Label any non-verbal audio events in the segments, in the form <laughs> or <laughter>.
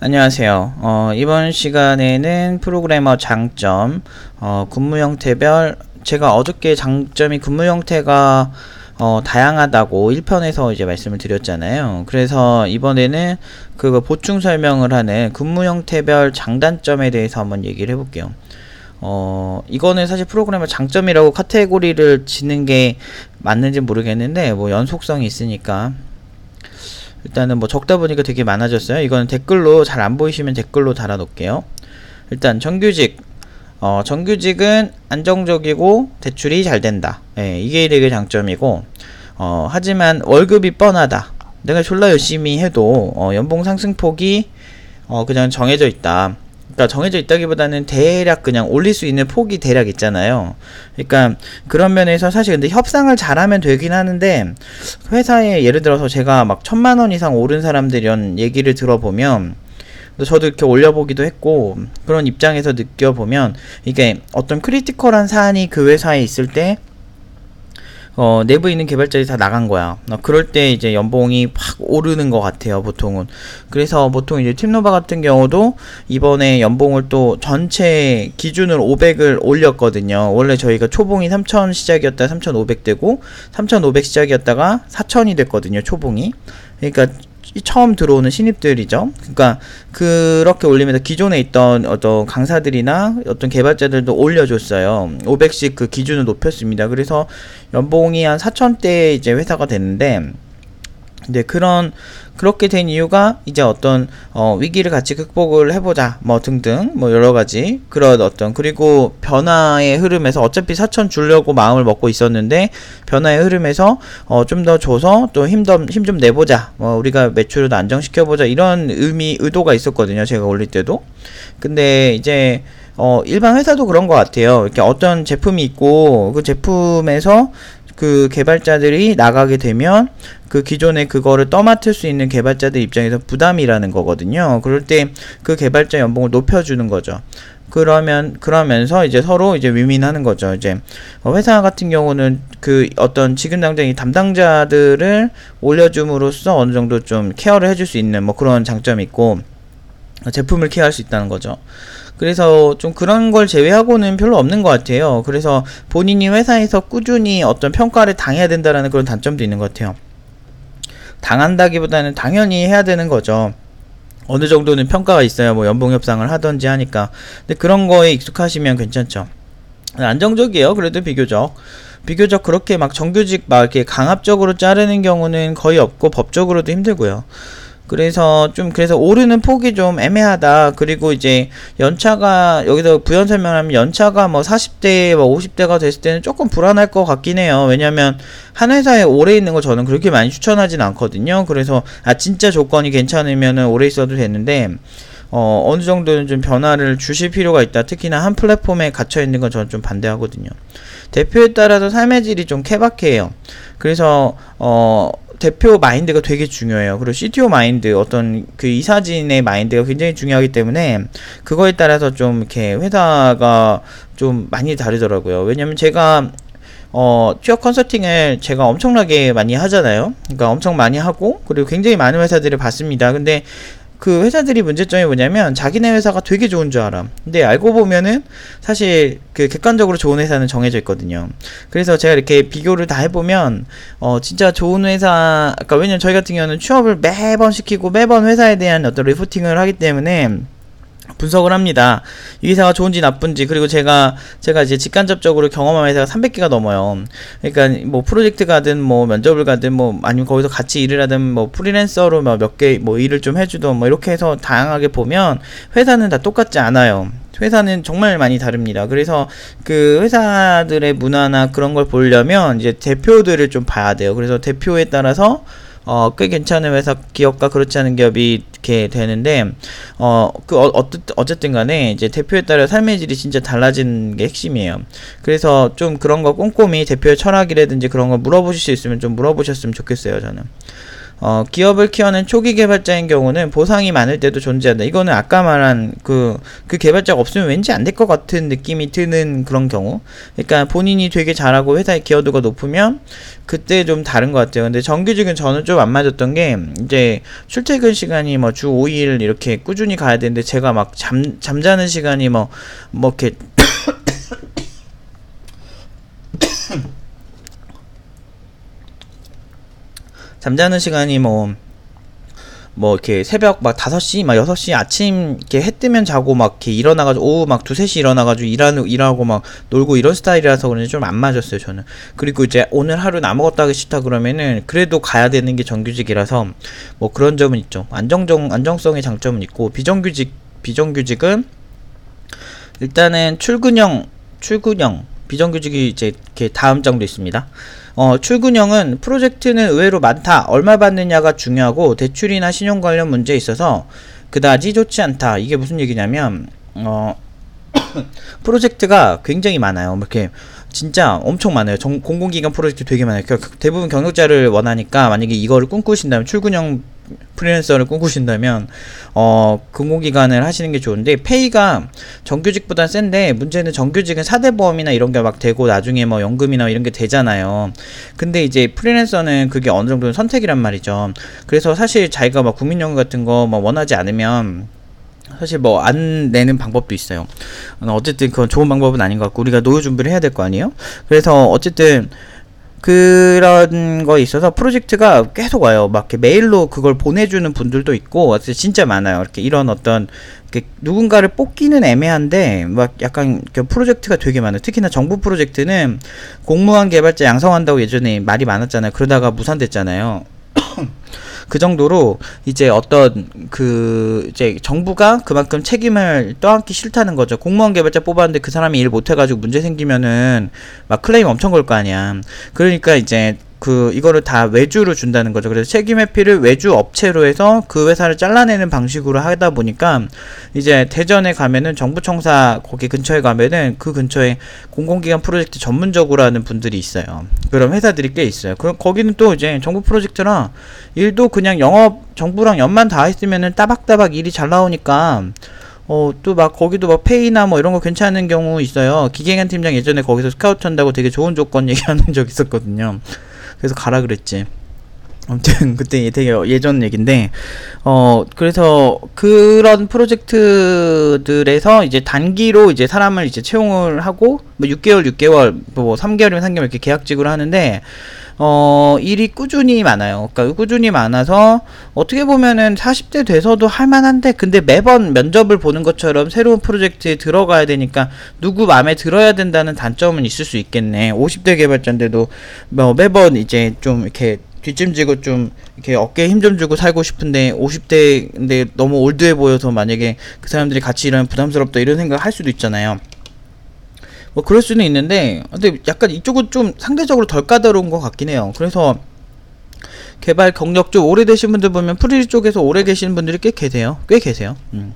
안녕하세요. 어, 이번 시간에는 프로그래머 장점, 어, 근무 형태별, 제가 어저께 장점이 근무 형태가 어, 다양하다고 1편에서 이제 말씀을 드렸잖아요. 그래서 이번에는 그 보충 설명을 하는 근무 형태별 장단점에 대해서 한번 얘기를 해볼게요. 어, 이거는 사실 프로그래머 장점이라고 카테고리를 지는 게 맞는지 모르겠는데, 뭐 연속성이 있으니까 일단은 뭐 적다 보니까 되게 많아졌어요. 이거는 댓글로 잘 안 보이시면 댓글로 달아 놓을게요. 일단 정규직 어, 정규직은 안정적이고 대출이 잘 된다. 예, 이게 되게 장점이고 어, 하지만 월급이 뻔하다. 내가 졸라 열심히 해도 어, 연봉 상승폭이 어, 그냥 정해져 있다. 그러니까 정해져 있다기보다는 대략 그냥 올릴 수 있는 폭이 대략 있잖아요. 그러니까 그런 면에서 사실 근데 협상을 잘하면 되긴 하는데 회사에 예를 들어서 제가 막 천만 원 이상 오른 사람들 이런 얘기를 들어보면 저도 이렇게 올려보기도 했고 그런 입장에서 느껴보면 이게 어떤 크리티컬한 사안이 그 회사에 있을 때 어, 내부에 있는 개발자들이 다 나간 거야. 어, 그럴 때 이제 연봉이 확 오르는 것 같아요, 보통은. 그래서 보통 이제 팀노바 같은 경우도 이번에 연봉을 또 전체 기준으로 500을 올렸거든요. 원래 저희가 초봉이 3,000 시작이었다 3,500 되고 3,500 시작이었다가 4,000이 됐거든요, 초봉이. 그러니까 처음 들어오는 신입들이죠. 그러니까 그렇게 올리면서 기존에 있던 어떤 강사들이나 어떤 개발자들도 올려줬어요. 500씩 그 기준을 높였습니다. 그래서 연봉이 한 4천 대 이제 회사가 됐는데 네, 그런 그렇게 된 이유가 이제 어떤 어, 위기를 같이 극복을 해보자 뭐 등등 뭐 여러 가지 그런 어떤 그리고 변화의 흐름에서 어차피 사천 주려고 마음을 먹고 있었는데 변화의 흐름에서 어, 좀 더 줘서 또 힘좀힘 좀 내보자 뭐 우리가 매출을 안정시켜 보자 이런 의미 의도가 있었거든요 제가 올릴 때도 근데 이제 어, 일반 회사도 그런 것 같아요. 이렇게 어떤 제품이 있고 그 제품에서 그 개발자들이 나가게 되면 그 기존에 그거를 떠맡을 수 있는 개발자들 입장에서 부담이라는 거거든요. 그럴 때 그 개발자 연봉을 높여주는 거죠. 그러면 그러면서 이제 서로 이제 위민하는 거죠. 이제 회사 같은 경우는 그 어떤 지금 당장 이 담당자들을 올려줌으로써 어느 정도 좀 케어를 해줄 수 있는 뭐 그런 장점이 있고 제품을 케어할 수 있다는 거죠. 그래서 좀 그런 걸 제외하고는 별로 없는 것 같아요. 그래서 본인이 회사에서 꾸준히 어떤 평가를 당해야 된다라는 그런 단점도 있는 것 같아요. 당한다기보다는 당연히 해야 되는 거죠. 어느 정도는 평가가 있어야 뭐 연봉 협상을 하던지 하니까. 근데 그런 거에 익숙하시면 괜찮죠. 안정적이에요. 그래도 비교적. 비교적 그렇게 막 정규직 막 이렇게 강압적으로 자르는 경우는 거의 없고 법적으로도 힘들고요. 그래서 좀 그래서 오르는 폭이 좀 애매하다. 그리고 이제 연차가 여기서 부연 설명하면 연차가 뭐 40대 뭐 50대가 됐을 때는 조금 불안할 것 같긴 해요. 왜냐면 한 회사에 오래 있는 거 저는 그렇게 많이 추천하진 않거든요. 그래서 아 진짜 조건이 괜찮으면은 오래 있어도 되는데 어, 어느 정도는 좀 변화를 주실 필요가 있다. 특히나 한 플랫폼에 갇혀 있는 건 저는 좀 반대하거든요. 대표에 따라서 삶의 질이 좀 케바케해요. 그래서 어 대표 마인드가 되게 중요해요. 그리고 CTO 마인드, 어떤 그 이사진의 마인드가 굉장히 중요하기 때문에 그거에 따라서 좀 이렇게 회사가 좀 많이 다르더라고요. 왜냐면 제가 어, 취업 컨설팅을 제가 엄청나게 많이 하잖아요. 그러니까 엄청 많이 하고, 그리고 굉장히 많은 회사들을 봤습니다. 근데 그 회사들이 문제점이 뭐냐면 자기네 회사가 되게 좋은 줄 알아. 근데 알고 보면은 사실 그 객관적으로 좋은 회사는 정해져 있거든요. 그래서 제가 이렇게 비교를 다 해보면 어 진짜 좋은 회사, 아까 왜냐면 저희 같은 경우는 취업을 매번 시키고 매번 회사에 대한 어떤 리포팅을 하기 때문에 분석을 합니다. 이 회사가 좋은지 나쁜지 그리고 제가 제가 이제 직간접적으로 경험한 회사가 300개가 넘어요. 그러니까 뭐 프로젝트 가든 뭐 면접을 가든 뭐 아니면 거기서 같이 일을 하든 뭐 프리랜서로 뭐몇개 뭐 일을 좀 해주던 뭐 이렇게 해서 다양하게 보면 회사는 다 똑같지 않아요. 회사는 정말 많이 다릅니다. 그래서 그 회사들의 문화나 그런 걸 보려면 이제 대표들을 좀 봐야 돼요. 그래서 대표에 따라서 어, 꽤 괜찮은 회사 기업과 그렇지 않은 기업이 이렇게 되는데 어, 그 어, 어쨌든 간에 이제 대표에 따라 삶의 질이 진짜 달라진 게 핵심이에요. 그래서 좀 그런 거 꼼꼼히 대표의 철학이라든지 그런 거 물어보실 수 있으면 좀 물어보셨으면 좋겠어요, 저는. 어, 기업을 키워낸 초기 개발자인 경우는 보상이 많을 때도 존재한다. 이거는 아까 말한 그, 그 개발자가 없으면 왠지 안 될 것 같은 느낌이 드는 그런 경우. 그러니까 본인이 되게 잘하고 회사의 기여도가 높으면 그때 좀 다른 것 같아요. 근데 정규직은 저는 좀 안 맞았던 게 이제 출퇴근 시간이 뭐 주 5일 이렇게 꾸준히 가야 되는데 제가 막 잠, 잠자는 시간이 뭐, 뭐 이렇게 잠자는 시간이 뭐, 뭐, 이렇게 새벽 막 5시, 막 6시 아침, 이렇게 해 뜨면 자고 막 이렇게 일어나 가지고, 오후 막 2, 3시 일어나 가지고 일하는, 일하고 막 놀고 이런 스타일이라서 그런지 좀 안 맞았어요, 저는. 그리고 이제 오늘 하루는 아무것도 하기 싫다 그러면은, 그래도 가야 되는 게 정규직이라서, 뭐 그런 점은 있죠. 안정적, 안정성의 장점은 있고, 비정규직, 비정규직은, 일단은 출근형, 출근형, 비정규직이 이제 이렇게 다음 장도 있습니다. 어, 출근형은 프로젝트는 의외로 많다. 얼마 받느냐가 중요하고 대출이나 신용 관련 문제에 있어서 그다지 좋지 않다. 이게 무슨 얘기냐면 어, <coughs> 프로젝트가 굉장히 많아요. 뭐 이렇게 진짜 엄청 많아요. 정, 공공기관 프로젝트 되게 많아요. 대부분 경력자를 원하니까 만약에 이거를 꿈꾸신다면 출근형 프리랜서를 꿈꾸신다면 어 공공기관을 하시는 게 좋은데 페이가 정규직보다 센데 문제는 정규직은 사대보험이나 이런 게 막 되고 나중에 뭐 연금이나 이런 게 되잖아요. 근데 이제 프리랜서는 그게 어느 정도는 선택이란 말이죠. 그래서 사실 자기가 막 국민연금 같은 거 뭐 원하지 않으면 사실 뭐 안 내는 방법도 있어요. 어쨌든 그건 좋은 방법은 아닌 것 같고 우리가 노후 준비를 해야 될 거 아니에요. 그래서 어쨌든 그런 거 있어서 프로젝트가 계속 와요. 막 이렇게 메일로 그걸 보내주는 분들도 있고 진짜 많아요. 이렇게 이런 어떤 누군가를 뽑기는 애매한데 막 약간 프로젝트가 되게 많아요. 특히나 정부 프로젝트는 공무원 개발자 양성한다고 예전에 말이 많았잖아요. 그러다가 무산됐잖아요. <coughs> 그 정도로 이제 어떤 그 이제 정부가 그만큼 책임을 떠안기 싫다는 거죠. 공무원 개발자 뽑았는데 그 사람이 일 못해가지고 문제 생기면은 막 클레임 엄청 걸 거 아니야. 그러니까 이제 그 이거를 다 외주로 준다는 거죠. 그래서 책임 회피를 외주 업체로 해서 그 회사를 잘라내는 방식으로 하다 보니까 이제 대전에 가면은 정부청사 거기 근처에 가면은 그 근처에 공공기관 프로젝트 전문적으로 하는 분들이 있어요. 그런 회사들이 꽤 있어요. 그럼 거기는 또 이제 정부 프로젝트라 일도 그냥 영업 정부랑 연만 다 했으면은 따박따박 일이 잘 나오니까 어, 또 막, 거기도 막 페이나 뭐 이런 거 괜찮은 경우 있어요. 기계관 팀장 예전에 거기서 스카우트 한다고 되게 좋은 조건 <laughs> 얘기하는 적 있었거든요. 그래서 가라 그랬지. 아무튼 그때 되게 예전 얘긴데 어 그래서 그런 프로젝트들에서 이제 단기로 이제 사람을 이제 채용을 하고 뭐 6개월 6개월 뭐 3개월이면 3개월 이렇게 계약직으로 하는데 어 일이 꾸준히 많아요. 그러니까 꾸준히 많아서 어떻게 보면은 40대 돼서도 할 만한데 근데 매번 면접을 보는 것처럼 새로운 프로젝트에 들어가야 되니까 누구 마음에 들어야 된다는 단점은 있을 수 있겠네. 50대 개발자인데도 뭐 매번 이제 좀 이렇게 뒷짐지고 좀 이렇게 어깨에 힘 좀 주고 살고 싶은데 50대인데 너무 올드해 보여서 만약에 그 사람들이 같이 일하면 부담스럽다 이런 생각 할 수도 있잖아요. 뭐 그럴 수는 있는데 근데 약간 이쪽은 좀 상대적으로 덜 까다로운 것 같긴 해요. 그래서 개발 경력 좀 오래되신 분들 보면 프리 쪽에서 오래 계시는 분들이 꽤 계세요. 꽤 계세요. 음.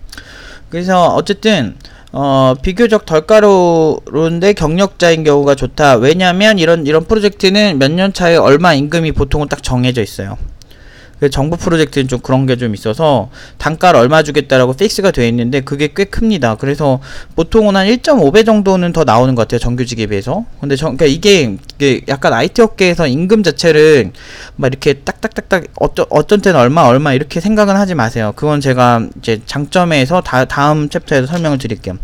그래서 어쨌든 어, 비교적 덜 까다로운데 경력자인 경우가 좋다. 왜냐면 이런 이런 프로젝트는 몇 년 차에 얼마 임금이 보통은 딱 정해져 있어요. 그 정부 프로젝트는 좀 그런 게 좀 있어서 단가를 얼마 주겠다라고 픽스가 되어 있는데 그게 꽤 큽니다. 그래서 보통은 한 1.5배 정도는 더 나오는 것 같아요. 정규직에 비해서. 근데 저, 그러니까 이게, 이게 약간 IT 업계에서 임금 자체를 막 이렇게 딱딱딱딱 어쩌, 어떤 때는 얼마 얼마 이렇게 생각은 하지 마세요. 그건 제가 이제 장점에서 다, 다음 챕터에서 설명을 드릴게요.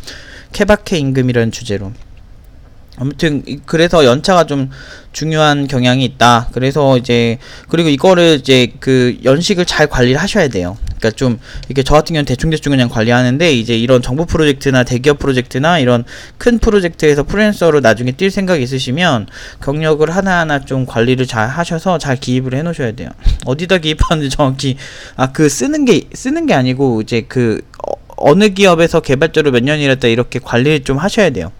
케바케 임금이라는 주제로. 아무튼 그래서 연차가 좀 중요한 경향이 있다. 그래서 이제 그리고 이거를 이제 그 연식을 잘 관리를 하셔야 돼요. 그러니까 좀 이렇게 저 같은 경우는 대충 대충 그냥 관리하는데 이제 이런 정부 프로젝트나 대기업 프로젝트나 이런 큰 프로젝트에서 프리랜서로 나중에 뛸 생각이 있으시면 경력을 하나하나 좀 관리를 잘 하셔서 잘 기입을 해 놓으셔야 돼요. <laughs> 어디다 기입하는지 정확히 아 그 쓰는 게 쓰는 게 아니고 이제 그 어, 어느 기업에서 개발자로 몇 년 일했다 이렇게 관리를 좀 하셔야 돼요.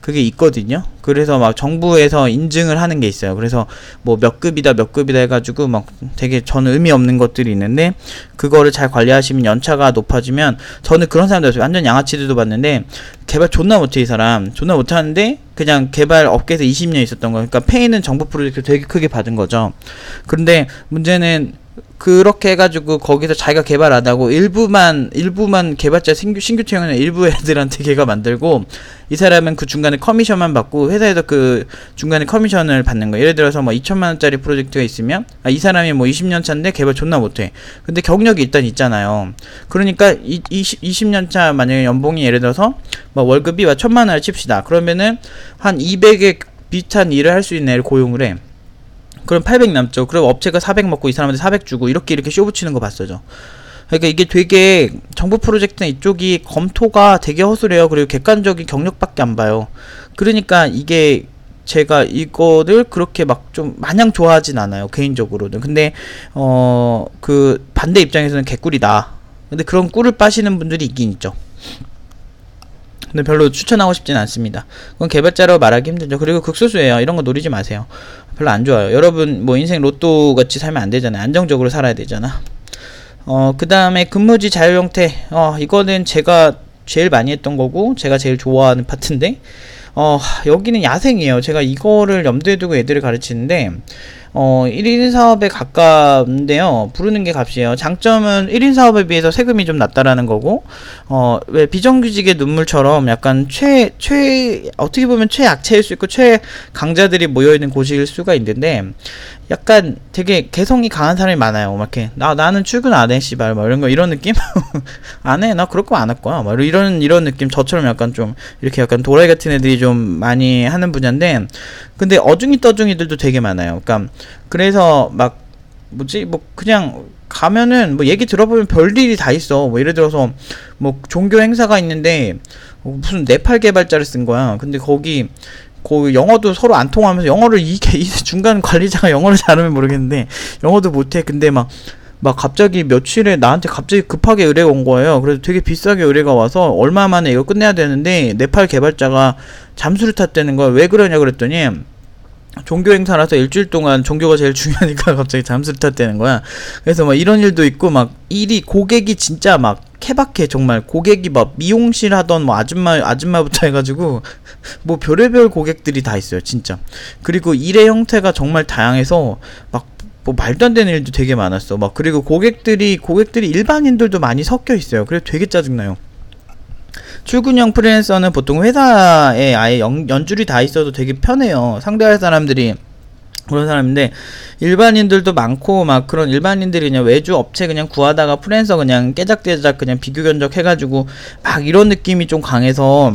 그게 있거든요. 그래서 막 정부에서 인증을 하는 게 있어요. 그래서 뭐 몇 급이다 몇 급이다 해가지고 막 되게 저는 의미 없는 것들이 있는데 그거를 잘 관리하시면 연차가 높아지면 저는 그런 사람들 완전 양아치들도 봤는데 개발 존나 못해 이 사람 존나 못하는데 그냥 개발 업계에서 20년 있었던 거 그러니까 페이는 정부 프로젝트 되게 크게 받은 거죠. 그런데 문제는 그렇게 해가지고 거기서 자기가 개발 안 하고 일부만 일부만 개발자 신규 신규 채용하는 일부 애들한테 걔가 만들고 이 사람은 그 중간에 커미션만 받고 회사에서 그 중간에 커미션을 받는 거예요. 예를 들어서 뭐 2천만 원짜리 프로젝트가 있으면 아, 이 사람이 뭐 20년 차인데 개발 존나 못해. 근데 경력이 일단 있잖아요. 그러니까 이, 20, 20년 차 만약에 연봉이 예를 들어서 뭐 월급이 와 천만 원을 칩시다. 그러면은 한 200에 비슷한 일을 할 수 있는 애를 고용을 해. 그럼 800 남죠. 그럼 업체가 400 먹고 이 사람한테 400 주고 이렇게 이렇게 쇼 붙이는 거 봤어죠. 그러니까 이게 되게 정부 프로젝트는 이쪽이 검토가 되게 허술해요. 그리고 객관적인 경력밖에 안 봐요. 그러니까 이게 제가 이거를 그렇게 막 좀 마냥 좋아하진 않아요 개인적으로는 근데 어 그 반대 입장에서는 개꿀이다 근데 그런 꿀을 빠시는 분들이 있긴 있죠 근데 별로 추천하고 싶진 않습니다. 그건 개발자로 말하기 힘들죠. 그리고 극소수예요. 이런 거 노리지 마세요. 별로 안 좋아요. 여러분 뭐 인생 로또 같이 살면 안 되잖아요. 안정적으로 살아야 되잖아. 어, 그 다음에 근무지 자유 형태. 어, 이거는 제가 제일 많이 했던 거고, 제가 제일 좋아하는 파트인데, 어, 여기는 야생이에요. 제가 이거를 염두에 두고 애들을 가르치는데, 어, 1인 사업에 가까운데요. 부르는 게 값이에요. 장점은 1인 사업에 비해서 세금이 좀 낮다라는 거고, 어, 왜 비정규직의 눈물처럼 약간 최, 최, 어떻게 보면 최약체일 수 있고 최강자들이 모여있는 곳일 수가 있는데, 약간 되게 개성이 강한 사람이 많아요. 막 이렇게, 나, 나는 출근 안 해, 씨발. 막 이런 거, 이런 느낌? <laughs> 안 해. 나 그럴 거 안 할 거야. 막 이런, 이런 느낌. 저처럼 약간 좀, 이렇게 약간 도라이 같은 애들이 좀 많이 하는 분야인데, 근데 어중이 떠중이들도 되게 많아요. 그러니까, 그래서 막 뭐지 뭐 그냥 가면은 뭐 얘기 들어보면 별일이 다 있어. 뭐 예를 들어서 뭐 종교 행사가 있는데 무슨 네팔 개발자를 쓴 거야. 근데 거기 그 영어도 서로 안 통하면서 영어를 이게 <laughs> 이 중간 관리자가 영어를 잘하면 모르겠는데 영어도 못해. 근데 막막 갑자기 며칠에 나한테 갑자기 급하게 의뢰가 온 거예요. 그래서 되게 비싸게 의뢰가 와서 얼마 만에 이거 끝내야 되는데 네팔 개발자가 잠수를 탔다는 거야. 왜 그러냐 그랬더니 종교 행사라서 일주일 동안 종교가 제일 중요하니까 <laughs> 갑자기 잠수를 탔다는 거야. 그래서 막 이런 일도 있고 막 일이 고객이 진짜 막 케바케 정말 고객이 막 미용실 하던 뭐 아줌마 아줌마부터 해가지고 뭐 별의별 고객들이 다 있어요 진짜. 그리고 일의 형태가 정말 다양해서 막 뭐 말도 안 되는 일도 되게 많았어. 막 그리고 고객들이 고객들이 일반인들도 많이 섞여 있어요. 그래서 되게 짜증나요. 출근형 프리랜서는 보통 회사에 아예 연, 연줄이 다 있어도 되게 편해요. 상대할 사람들이 그런 사람인데 일반인들도 많고 막 그런 일반인들이 그냥 외주 업체 그냥 구하다가 프리랜서 그냥 깨작깨작 그냥 비교 견적 해가지고 막 이런 느낌이 좀 강해서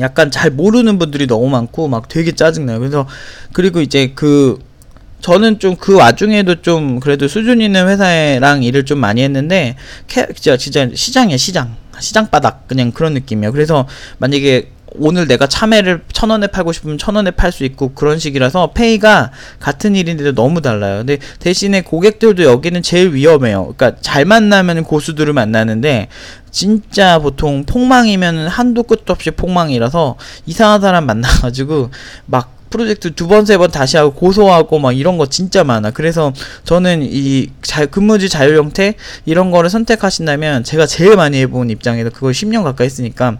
약간 잘 모르는 분들이 너무 많고 막 되게 짜증나요. 그래서 그리고 이제 그 저는 좀 그 와중에도 좀 그래도 수준 있는 회사랑 일을 좀 많이 했는데 캐, 진짜 진짜 시장이야 시장 시장 바닥 그냥 그런 느낌이에요. 그래서 만약에 오늘 내가 참외를 천 원에 팔고 싶으면 천 원에 팔 수 있고 그런 식이라서 페이가 같은 일인데도 너무 달라요. 근데 대신에 고객들도 여기는 제일 위험해요. 그러니까 잘 만나면 고수들을 만나는데 진짜 보통 폭망이면 한도 끝도 없이 폭망이라서 이상한 사람 만나가지고 막 프로젝트 두 번, 세 번 다시 하고 고소하고 막 이런 거 진짜 많아. 그래서 저는 이 자, 근무지 자율 형태 이런 거를 선택하신다면 제가 제일 많이 해본 입장에서 그걸 10년 가까이 했으니까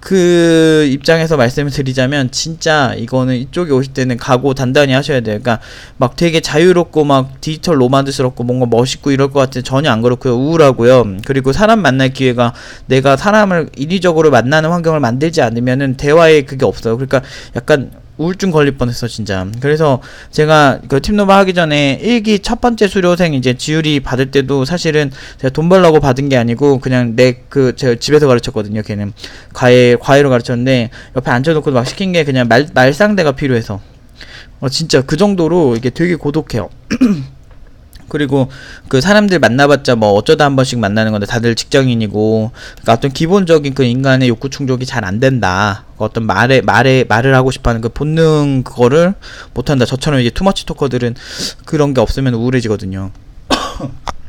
그 입장에서 말씀을 드리자면 진짜 이거는 이쪽에 오실 때는 각오 단단히 하셔야 돼요. 그러니까 막 되게 자유롭고 막 디지털 로만드스럽고 뭔가 멋있고 이럴 것 같은데 전혀 안 그렇고요. 우울하고요. 그리고 사람 만날 기회가 내가 사람을 인위적으로 만나는 환경을 만들지 않으면은 대화에 그게 없어요. 그러니까 약간 우울증 걸릴 뻔했어 진짜. 그래서 제가 그 팀노바 하기 전에 일기 첫 번째 수료생 이제 지율이 받을 때도 사실은 제가 돈 벌라고 받은 게 아니고 그냥 내 그 제가 집에서 가르쳤거든요. 걔는 과외 과외로 가르쳤는데 옆에 앉혀놓고 막 시킨 게 그냥 말 말상대가 필요해서. 어 진짜 그 정도로 이게 되게 고독해요. <clears throat> 그리고 그 사람들 만나봤자 뭐 어쩌다 한 번씩 만나는 건데 다들 직장인이고 그러니까 어떤 기본적인 그 인간의 욕구 충족이 잘 안 된다. 그 어떤 말에 말에 말을 하고 싶어하는 그 본능 그거를 못한다. 저처럼 이제 투머치 토커들은 그런 게 없으면 우울해지거든요. <coughs>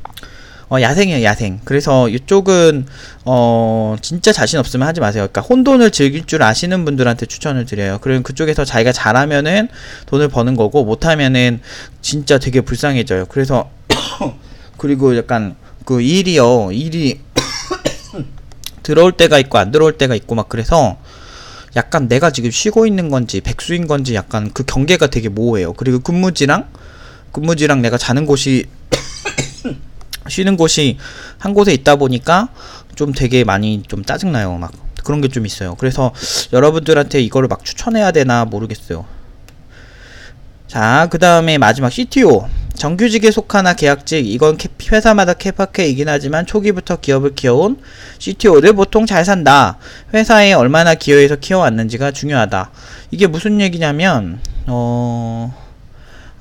어, 야생이에요, 야생. 그래서 이쪽은, 어, 진짜 자신 없으면 하지 마세요. 그러니까 혼돈을 즐길 줄 아시는 분들한테 추천을 드려요. 그러면 그쪽에서 자기가 잘하면은 돈을 버는 거고, 못하면은 진짜 되게 불쌍해져요. 그래서, <coughs> 그리고 약간 그 일이요, 일이 <coughs> 들어올 때가 있고, 안 들어올 때가 있고, 막 그래서, 약간 내가 지금 쉬고 있는 건지, 백수인 건지 약간 그 경계가 되게 모호해요. 그리고 근무지랑, 근무지랑 내가 자는 곳이 쉬는 곳이 한 곳에 있다 보니까 좀 되게 많이 좀 짜증나요. 막 그런 게 좀 있어요. 그래서 여러분들한테 이거를 막 추천해야 되나 모르겠어요. 자, 그 다음에 마지막 CTO. 정규직에 속하나 계약직, 이건 회사마다 캐파케이긴 하지만 초기부터 기업을 키워온 CTO들 보통 잘 산다. 회사에 얼마나 기여해서 키워왔는지가 중요하다. 이게 무슨 얘기냐면, 어,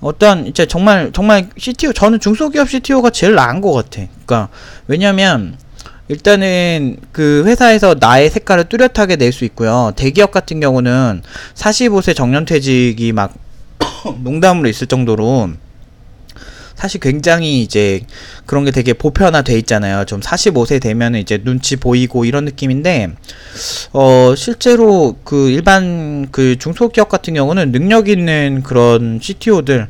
어떤, 이제 정말, 정말 CTO, 저는 중소기업 CTO가 제일 나은 것 같아. 그니까, 왜냐면, 일단은 그 회사에서 나의 색깔을 뚜렷하게 낼 수 있고요. 대기업 같은 경우는 45세 정년퇴직이 막 <coughs> 농담으로 있을 정도로 사실 굉장히 이제 그런 게 되게 보편화돼 있잖아요. 좀 45세 되면 이제 눈치 보이고 이런 느낌인데 어 실제로 그 일반 그 중소기업 같은 경우는 능력 있는 그런 CTO들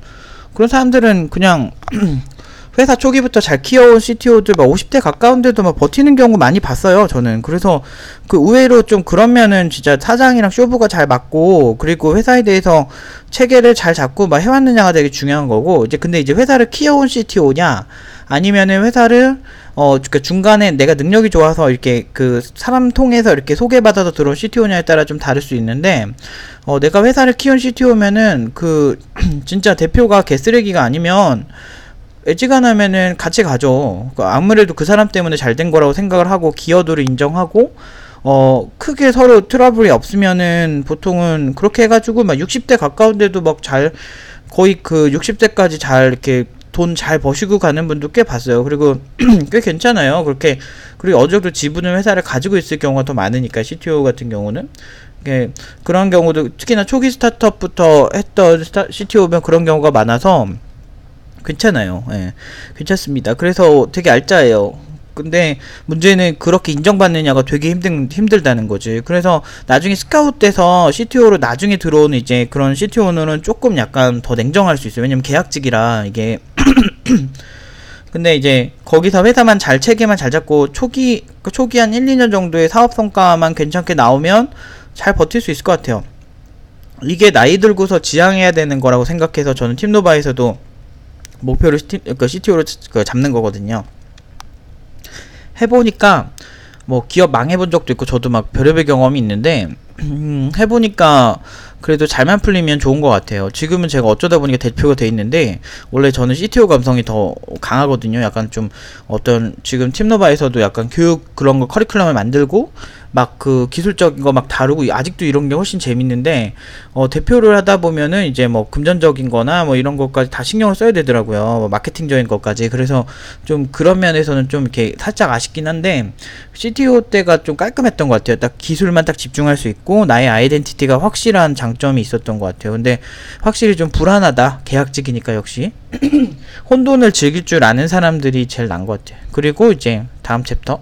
그런 사람들은 그냥 <clears throat> 회사 초기부터 잘 키워온 CTO들 막 50대 가까운데도 막 버티는 경우 많이 봤어요. 저는 그래서 그 의외로 좀 그러면은 진짜 사장이랑 쇼부가 잘 맞고 그리고 회사에 대해서 체계를 잘 잡고 막 해왔느냐가 되게 중요한 거고 이제 근데 이제 회사를 키워온 CTO냐 아니면은 회사를 어, 그 중간에 내가 능력이 좋아서 이렇게 그 사람 통해서 이렇게 소개받아서 들어온 CTO냐에 따라 좀 다를 수 있는데, 어, 내가 회사를 키운 CTO면은 그, <clears throat> 진짜 대표가 개쓰레기가 아니면, 애지간하면은 같이 가죠. 그 아무래도 그 사람 때문에 잘 된 거라고 생각을 하고 기여도를 인정하고 어 크게 서로 트러블이 없으면은 보통은 그렇게 해가지고 막 60대 가까운데도 막 잘 거의 그 60대까지 잘 이렇게 돈 잘 버시고 가는 분도 꽤 봤어요. 그리고 <clears throat> 꽤 괜찮아요. 그렇게 그리고 어느 정도 지분을 회사를 가지고 있을 경우가 더 많으니까 CTO 같은 경우는 예, 그런 경우도 특히나 초기 스타트업부터 했던 스타, CTO면 그런 경우가 많아서 괜찮아요. 예. 괜찮습니다. 그래서 되게 알짜예요. 근데 문제는 그렇게 인정받느냐가 되게 힘든 힘들다는 거지. 그래서 나중에 스카웃 돼서 CTO로 나중에 들어오는 이제 그런 CTO는 조금 약간 더 냉정할 수 있어요. 왜냐면 계약직이라 이게 <clears throat> 근데 이제 거기서 회사만 잘 체계만 잘 잡고 초기 그 초기 한 1, 2년 정도의 사업 성과만 괜찮게 나오면 잘 버틸 수 있을 것 같아요. 이게 나이 들고서 지향해야 되는 거라고 생각해서 저는 팀노바에서도 목표를 CT, 그 CTO로 그 잡는 거거든요. 해보니까 뭐 기업 망해본 적도 있고 저도 막 별의별 경험이 있는데 음, 해보니까 그래도 잘만 풀리면 좋은 것 같아요. 지금은 제가 어쩌다 보니까 대표가 돼 있는데 원래 저는 CTO 감성이 더 강하거든요. 약간 좀 어떤 지금 팀노바에서도 약간 교육 그런 거 커리큘럼을 만들고 막 그 기술적인 거 막 다루고 아직도 이런 게 훨씬 재밌는데 어 대표를 하다 보면은 이제 뭐 금전적인 거나 뭐 이런 것까지 다 신경을 써야 되더라고요. 뭐 마케팅적인 것까지. 그래서 좀 그런 면에서는 좀 이렇게 살짝 아쉽긴 한데 CTO 때가 좀 깔끔했던 것 같아요. 딱 기술만 딱 집중할 수 있고 나의 아이덴티티가 확실한 장점이 있었던 것 같아요. 근데 확실히 좀 불안하다. 계약직이니까 역시 <clears throat> 혼돈을 즐길 줄 아는 사람들이 제일 난 것 같아요. 그리고 이제 다음 챕터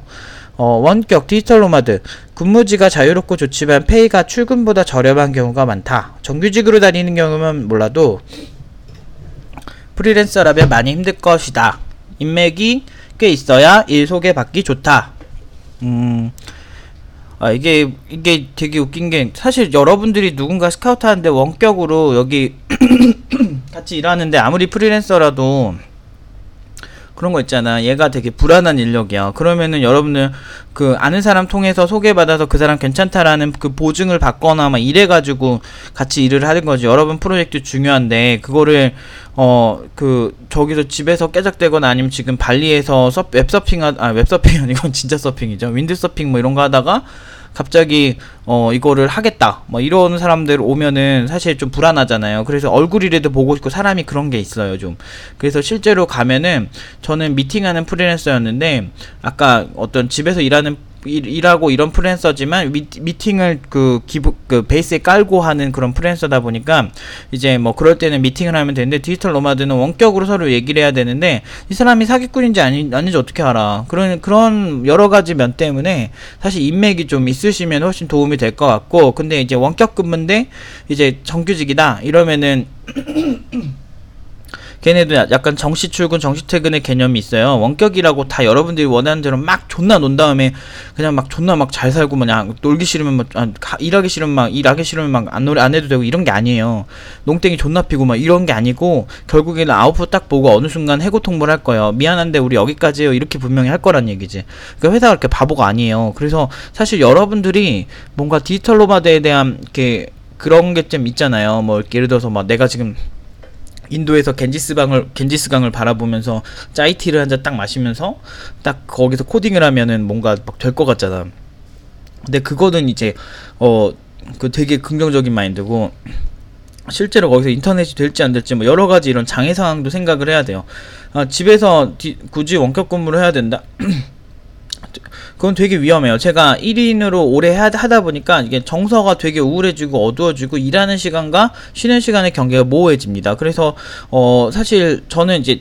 어, 원격 디지털 노마드 근무지가 자유롭고 좋지만 페이가 출근보다 저렴한 경우가 많다. 정규직으로 다니는 경우면 몰라도 프리랜서라면 많이 힘들 것이다. 인맥이 꽤 있어야 일 소개받기 좋다. 음, 아, 이게, 이게 되게 웃긴 게, 사실 여러분들이 누군가 스카우트 하는데 원격으로 여기 <clears throat> 같이 일하는데 아무리 프리랜서라도 그런 거 있잖아. 얘가 되게 불안한 인력이야. 그러면은 여러분들 그 아는 사람 통해서 소개받아서 그 사람 괜찮다라는 그 보증을 받거나 막 이래가지고 같이 일을 하는 거지. 여러분 프로젝트 중요한데 그거를 어 그 저기서 집에서 깨작대거나 아니면 지금 발리에서 서, 웹서핑 하, 아 웹서핑 아니고 <laughs> 진짜 서핑이죠. 윈드서핑 뭐 이런 거 하다가 갑자기 어 이거를 하겠다. 뭐 이런 사람들 오면은 사실 좀 불안하잖아요. 그래서 얼굴이라도 보고 싶고 사람이 그런 게 있어요 좀. 그래서 실제로 가면은 저는 미팅하는 프리랜서였는데 아까 어떤 집에서 일하는 일, 하고 이런 프랜서지만 미, 미팅을 그 기부 그 베이스에 깔고 하는 그런 프랜서다 보니까 이제 뭐 그럴 때는 미팅을 하면 되는데 디지털 노마드는 원격으로 서로 얘기를 해야 되는데 이 사람이 사기꾼인지 아니, 아닌지 어떻게 알아? 그런 그런 여러 가지 면 때문에 사실 인맥이 좀 있으시면 훨씬 도움이 될 것 같고 근데 이제 원격 근무인데 이제 정규직이다 이러면은 <clears throat> <clears throat> 걔네도 야- 약간 정시 출근, 정시 퇴근의 개념이 있어요. 원격이라고 다 여러분들이 원하는 대로 막 존나 논 다음에 그냥 막 존나 막 잘 살고 그냥 놀기 싫으면 막 아, 가- 일하기 싫으면 막 일하기 싫으면 막안놀안 해도 되고 이런 게 아니에요. 농땡이 존나 피고 막 이런 게 아니고 결국에는 아웃풋 딱 보고 어느 순간 해고 통보를 할 거예요. 미안한데 우리 여기까지요. 이렇게 분명히 할 거란 얘기지. 그러니까 회사가 그렇게 바보가 아니에요. 그래서 사실 여러분들이 뭔가 디지털 노마드에 대한 이렇게 그런 게 좀 있잖아요. 뭐 이렇게 예를 들어서 막 내가 지금 인도에서 겐지스 강을 겐지스 강을 바라보면서 짜이티를 한 잔 딱 마시면서 딱 거기서 코딩을 하면은 뭔가 막 될 것 같잖아. 근데 그거는 이제 어 그 되게 긍정적인 마인드고 실제로 거기서 인터넷이 될지 안 될지 뭐 여러 가지 이런 장애 상황도 생각을 해야 돼요. 아, 집에서 디- 굳이 원격 근무를 해야 된다. <clears throat> 그건 되게 위험해요. 제가 1인으로 오래 하- 하다 보니까 이게 정서가 되게 우울해지고 어두워지고 일하는 시간과 쉬는 시간의 경계가 모호해집니다. 그래서 어 사실 저는 이제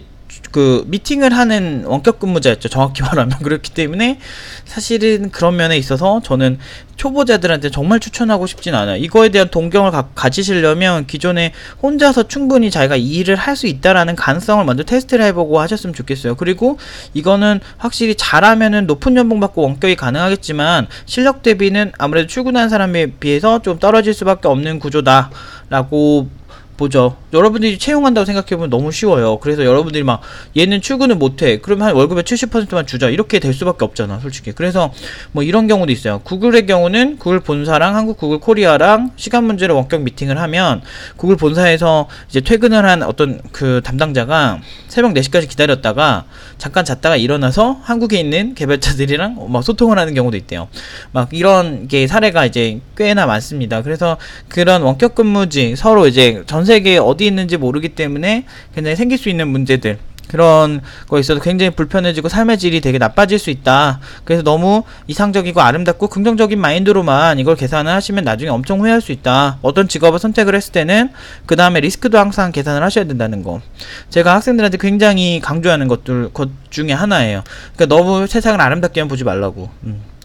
그 미팅을 하는 원격 근무자였죠. 정확히 <laughs> 말하면 그렇기 때문에 사실은 그런 면에 있어서 저는 초보자들한테 정말 추천하고 싶진 않아요. 이거에 대한 동경을 가, 가지시려면 기존에 혼자서 충분히 자기가 이 일을 할 수 있다라는 가능성을 먼저 테스트를 해보고 하셨으면 좋겠어요. 그리고 이거는 확실히 잘하면은 높은 연봉 받고 원격이 가능하겠지만 실력 대비는 아무래도 출근하는 사람에 비해서 좀 떨어질 수밖에 없는 구조다라고 보죠. 여러분들이 채용한다고 생각해보면 너무 쉬워요. 그래서 여러분들이 막 얘는 출근을 못해. 그러면 한 월급의 70%만 주자. 이렇게 될 수밖에 없잖아, 솔직히. 그래서 뭐 이런 경우도 있어요. 구글의 경우는 구글 본사랑 한국 구글 코리아랑 시간 문제로 원격 미팅을 하면 구글 본사에서 이제 퇴근을 한 어떤 그 담당자가 새벽 4시까지 기다렸다가 잠깐 잤다가 일어나서 한국에 있는 개발자들이랑 막 소통을 하는 경우도 있대요. 막 이런 게 사례가 이제 꽤나 많습니다. 그래서 그런 원격 근무지 서로 이제 전 세계에 어디 있는지 모르기 때문에 굉장히 생길 수 있는 문제들 그런 거 있어서 굉장히 불편해지고 삶의 질이 되게 나빠질 수 있다. 그래서 너무 이상적이고 아름답고 긍정적인 마인드로만 이걸 계산을 하시면 나중에 엄청 후회할 수 있다. 어떤 직업을 선택을 했을 때는 그 다음에 리스크도 항상 계산을 하셔야 된다는 거. 제가 학생들한테 굉장히 강조하는 것들 것 중에 하나예요. 그러니까 너무 세상을 아름답게만 보지 말라고. 음.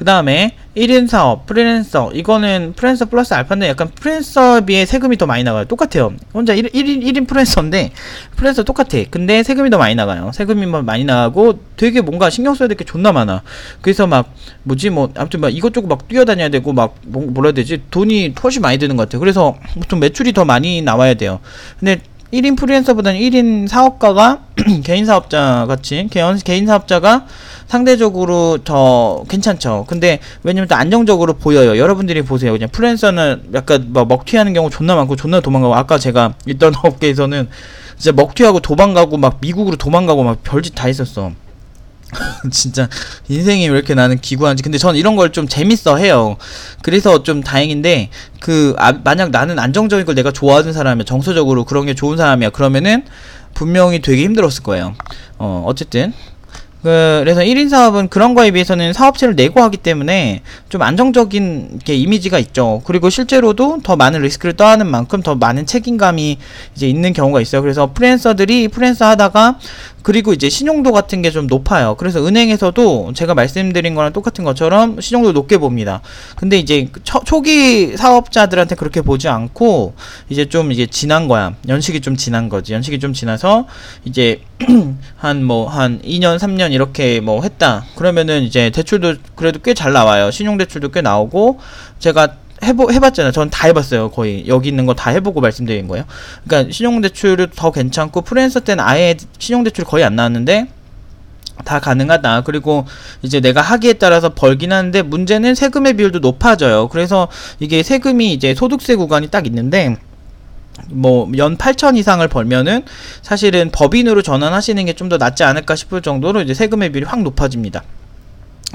그 다음에 1인 사업, 프리랜서. 이거는 프리랜서 플러스 알파인데 약간 프리랜서에 비해 세금이 더 많이 나가요. 똑같아요. 혼자 1, 1인, 1인 프리랜서인데, 프리랜서 똑같아. 근데 세금이 더 많이 나가요. 세금이 뭐 많이 나가고 되게 뭔가 신경 써야 될 게 존나 많아. 그래서 막, 뭐지, 뭐, 아무튼 막 이것저것 막 뛰어다녀야 되고 막, 뭐, 뭐라 해야 되지? 돈이 훨씬 많이 드는 것 같아요. 그래서 보통 매출이 더 많이 나와야 돼요. 근데 1인 프리랜서보다는 1인 사업가가 <clears throat> 개인 사업자 같이 개인, 개인 사업자가 상대적으로 더 괜찮죠. 근데 왜냐면 또 안정적으로 보여요. 여러분들이 보세요. 그냥 프리랜서는 약간 막 먹튀하는 경우 존나 많고 존나 도망가고 아까 제가 있던 <laughs> 업계에서는 진짜 먹튀하고 도망가고 막 미국으로 도망가고 막 별짓 다 있었어. <laughs> 진짜 인생이 왜 이렇게 나는 기구한지. 근데 저는 이런 걸 좀 재밌어 해요. 그래서 좀 다행인데 그 아, 만약 나는 안정적인 걸 내가 좋아하는 사람이야 정서적으로 그런 게 좋은 사람이야 그러면은 분명히 되게 힘들었을 거예요. 어 어쨌든 그, 그래서 1인 사업은 그런 거에 비해서는 사업체를 내고 하기 때문에 좀 안정적인 게 이미지가 있죠. 그리고 실제로도 더 많은 리스크를 떠하는 만큼 더 많은 책임감이 이제 있는 경우가 있어요. 그래서 프리랜서들이 프리랜서 하다가 그리고 이제 신용도 같은 게 좀 높아요. 그래서 은행에서도 제가 말씀드린 거랑 똑같은 것처럼 신용도 높게 봅니다. 근데 이제 초, 초기 사업자들한테 그렇게 보지 않고 이제 좀 이제 지난 거야. 연식이 좀 지난 거지. 연식이 좀 지나서 이제 <clears throat> 한 뭐 한 2년 3년 이렇게 뭐 했다. 그러면은 이제 대출도 그래도 꽤 잘 나와요. 신용 대출도 꽤 나오고 제가 해보 해봤잖아요. 전 다 해봤어요. 거의 여기 있는 거 다 해보고 말씀드린 거예요. 그러니까 신용 대출이 더 괜찮고 프리랜서 때는 아예 신용 대출이 거의 안 나왔는데 다 가능하다. 그리고 이제 내가 하기에 따라서 벌긴 하는데 문제는 세금의 비율도 높아져요. 그래서 이게 세금이 이제 소득세 구간이 딱 있는데 뭐연 8천 이상을 벌면은 사실은 법인으로 전환하시는 게 좀 더 낫지 않을까 싶을 정도로 이제 세금의 비율이 확 높아집니다.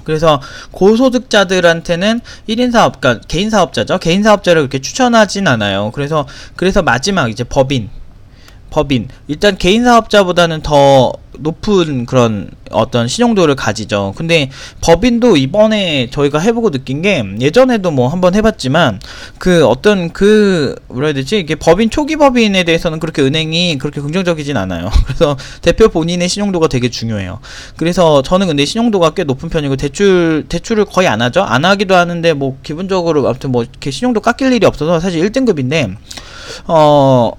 그래서 고소득자들한테는 1인 사업, 그러니까 개인 사업자죠. 개인 사업자를 그렇게 추천하진 않아요. 그래서 그래서 마지막 이제 법인 법인 일단 개인 사업자보다는 더 높은 그런 어떤 신용도를 가지죠. 근데 법인도 이번에 저희가 해보고 느낀 게 예전에도 뭐 한번 해봤지만 그 어떤 그 뭐라 해야 되지 이게 법인 초기 법인에 대해서는 그렇게 은행이 그렇게 긍정적이진 않아요. <laughs> 그래서 대표 본인의 신용도가 되게 중요해요. 그래서 저는 근데 신용도가 꽤 높은 편이고 대출 대출을 거의 안 하죠. 안 하기도 하는데 뭐 기본적으로 아무튼 뭐 이렇게 신용도 깎일 일이 없어서 사실 1등급인데 어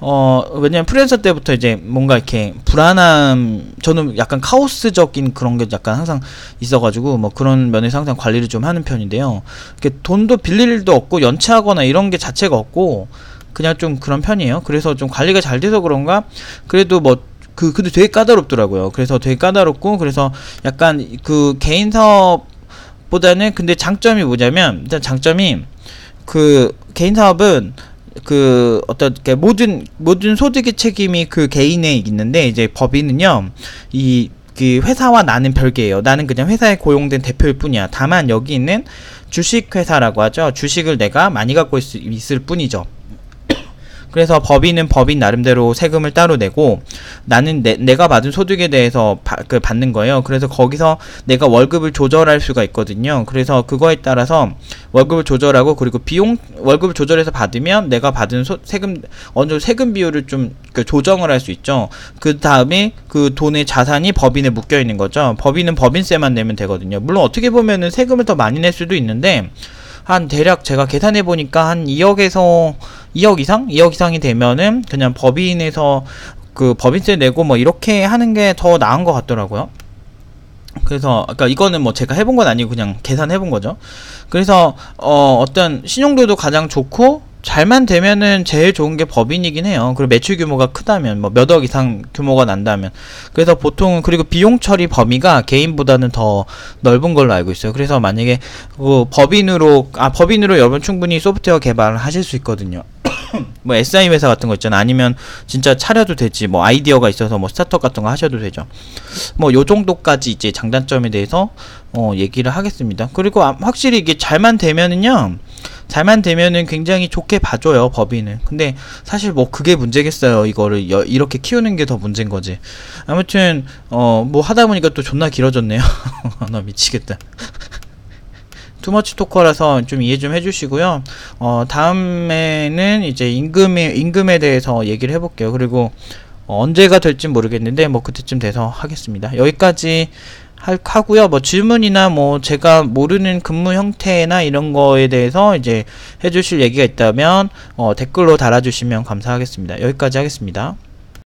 어, 왜냐면 프리랜서 때부터 이제 뭔가 이렇게 불안함, 저는 약간 카오스적인 그런 게 약간 항상 있어가지고 뭐 그런 면에서 항상 관리를 좀 하는 편인데요. 이렇게 돈도 빌릴 일도 없고 연체하거나 이런 게 자체가 없고 그냥 좀 그런 편이에요. 그래서 좀 관리가 잘 돼서 그런가? 그래도 뭐 그, 근데 되게 까다롭더라고요. 그래서 되게 까다롭고, 그래서 약간 그 개인 사업보다는 근데 장점이 뭐냐면, 일단 장점이 그 개인 사업은 그 어떤 게 모든 모든 소득의 책임이 그 개인에 있는데 이제 법인은요 이 그 회사와 나는 별개예요. 나는 그냥 회사에 고용된 대표일 뿐이야. 다만 여기 있는 주식 회사라고 하죠. 주식을 내가 많이 갖고 있, 있을 뿐이죠. 그래서 법인은 법인 나름대로 세금을 따로 내고 나는 내, 내가 받은 소득에 대해서 바, 그 받는 거예요. 그래서 거기서 내가 월급을 조절할 수가 있거든요. 그래서 그거에 따라서 월급을 조절하고 그리고 비용 월급을 조절해서 받으면 내가 받은 소, 세금 어느 정도 세금 비율을 좀 그 조정을 할 수 있죠. 그 다음에 그 돈의 자산이 법인에 묶여 있는 거죠. 법인은 법인세만 내면 되거든요. 물론 어떻게 보면은 세금을 더 많이 낼 수도 있는데 한 대략 제가 계산해 보니까 한 2억에서 2억 이상? 2억 이상이 되면은 그냥 법인에서 그 법인세 내고 뭐 이렇게 하는 게 더 나은 것 같더라고요. 그래서 아까 이거는 뭐 제가 해본 건 아니고 그냥 계산해 본 거죠. 그래서 어 어떤 신용도도 가장 좋고 잘만 되면은 제일 좋은 게 법인이긴 해요. 그리고 매출 규모가 크다면 뭐 몇 억 이상 규모가 난다면 그래서 보통은 그리고 비용 처리 범위가 개인보다는 더 넓은 걸로 알고 있어요. 그래서 만약에 그 법인으로 아 법인으로 여러분 충분히 소프트웨어 개발을 하실 수 있거든요. <coughs> 뭐 SI 회사 같은 거 있잖아. 아니면 진짜 차려도 되지. 뭐 아이디어가 있어서 뭐 스타트업 같은 거 하셔도 되죠. 뭐 요 정도까지 이제 장단점에 대해서 어 얘기를 하겠습니다. 그리고 아, 확실히 이게 잘만 되면은요. 잘만 되면은 굉장히 좋게 봐줘요 법인은 근데 사실 뭐 그게 문제겠어요 이거를 여, 이렇게 키우는 게 더 문제인 거지 아무튼 어 뭐 하다 보니까 또 존나 길어졌네요 <laughs> 나 미치겠다 투머치 토커라서 좀 이해 좀 해주시고요. 어, 다음에는 이제 임금에, 임금에 대해서 얘기를 해볼게요. 그리고 어, 언제가 될지 모르겠는데 뭐 그때쯤 돼서 하겠습니다. 여기까지 할, 하고요. 뭐 질문이나 뭐 제가 모르는 근무 형태나 이런 거에 대해서 이제 해주실 얘기가 있다면 어, 댓글로 달아주시면 감사하겠습니다. 여기까지 하겠습니다.